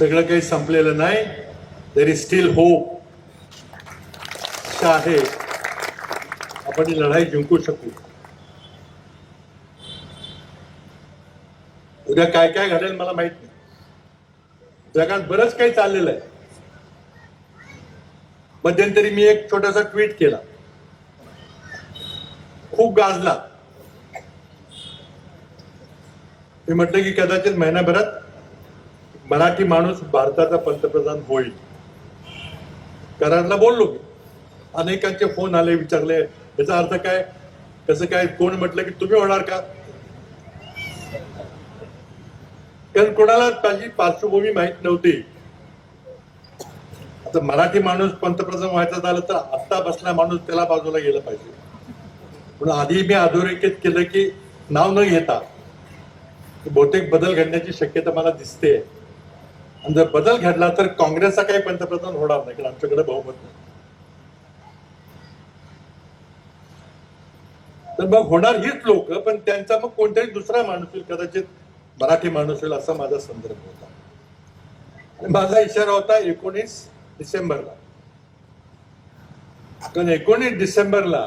सगळं काही संपलेलं नाही देर इज स्टील होप आहे आपण ही लढाई जिंकू शकू. उद्या काय काय घडेल मला माहीत नाही. जगात बरंच काही चाललेलं आहे. मध्यंतरी मी एक छोटासा ट्विट केला. खूप गाजला. मी म्हटलं की कदाचित महिन्याभरात मराठी माणूस भारताचा पंतप्रधान होईल. कराडला बोललो मी. अनेकांचे फोन आले विचारले. याचा अर्थ काय? कसं काय? कोण म्हटलं की तुम्ही होणार का? कारण कोणाला त्याची पार्श्वभूमी माहीत नव्हती. आता मराठी माणूस पंतप्रधान व्हायचा झालं तर आत्ता बसला माणूस त्याला बाजूला गेलं पाहिजे. पण आधी मी अधोरेखित केलं की नाव न घेता बहुतेक बदल घडण्याची शक्यता मला दिसते. आणि जर बदल घडला तर काँग्रेसचा काही पंतप्रधान होणार नाही कारण आमच्याकडे बहुमत नाही. तर मग होणार हीच लोक पण त्यांचा मग कोणताही दुसरा माणूस होईल कदाचित मराठी माणूस होईल असा माझा संदर्भ होता. आणि माझा इशारा होता एकोणीस डिसेंबरला. कारण एकोणीस डिसेंबरला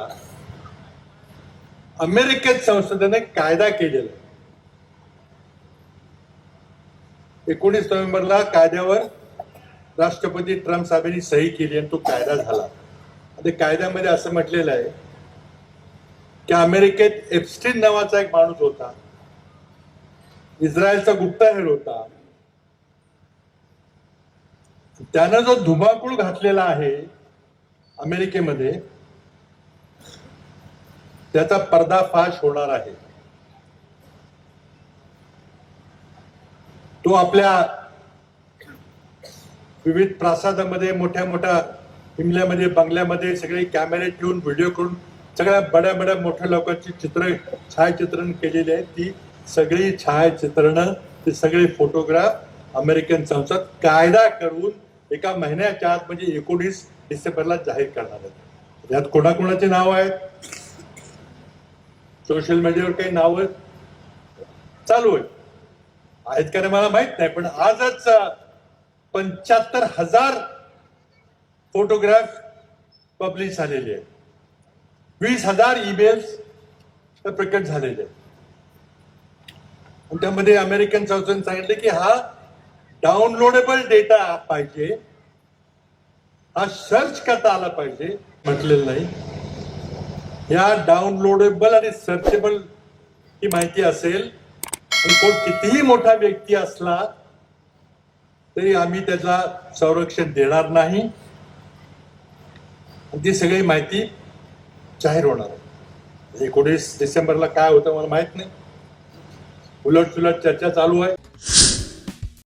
अमेरिकेत संसदेने कायदा केलेला आहे. एकोणीस नोव्हेंबरला कायद्यावर राष्ट्रपती ट्रम्प साहेबांनी सही केली आणि तो कायदा झाला. आणि कायद्यामध्ये असं म्हटलेलं आहे की अमेरिकेत एप्स्टीन नावाचा एक माणूस होता. इस्रायलचा गुप्ताहेर होता. त्यानं जो धुमाकूळ घातलेला आहे अमेरिकेमध्ये त्याचा पर्दाफाश होणार आहे. तो आपल्या विविध प्रासादामध्ये मोठ्या मोठ्या हिमल्यामध्ये बंगल्यामध्ये सगळे कॅमेरे ठेवून व्हिडिओ करून सगळ्या बड्या बड्या मोठ्या लोकांची चित्र छायाचित्रण केलेली आहेत ती सगळी छायाचित्रणं ते सगळे फोटोग्राफ अमेरिकन संसद कायदा करून एका महिन्याच्या आत म्हणजे एकोणीस डिसेंबरला जाहीर करणार आहेत यात कोणाकोणाचे नाव आहेत? सोशल मीडियावर काही नाव चालू आहे आहेत का नाही मला माहीत नाही पण आजच पंच्याहत्तर हजार फोटोग्राफ पब्लिश झालेले आहेत. वीस हजार ईमेल्स प्रकट झालेले आहेत. त्यामध्ये अमेरिकन संस्थेने सांगितले की हा डाउनलोडेबल डेटा पाहिजे हा सर्च करता आला पाहिजे म्हटलेलं नाही. या डाउनलोडेबल आणि सर्चेबल ही माहिती असेल पण कोण कितीही मोठा व्यक्ती असला तरी आम्ही त्याला संरक्षण देणार नाही. आणि ती सगळी माहिती जाहीर होणार आहे. एकोणीस डिसेंबरला काय होतं मला माहीत नाही. उलट सुलट चर्चा चालू आहे.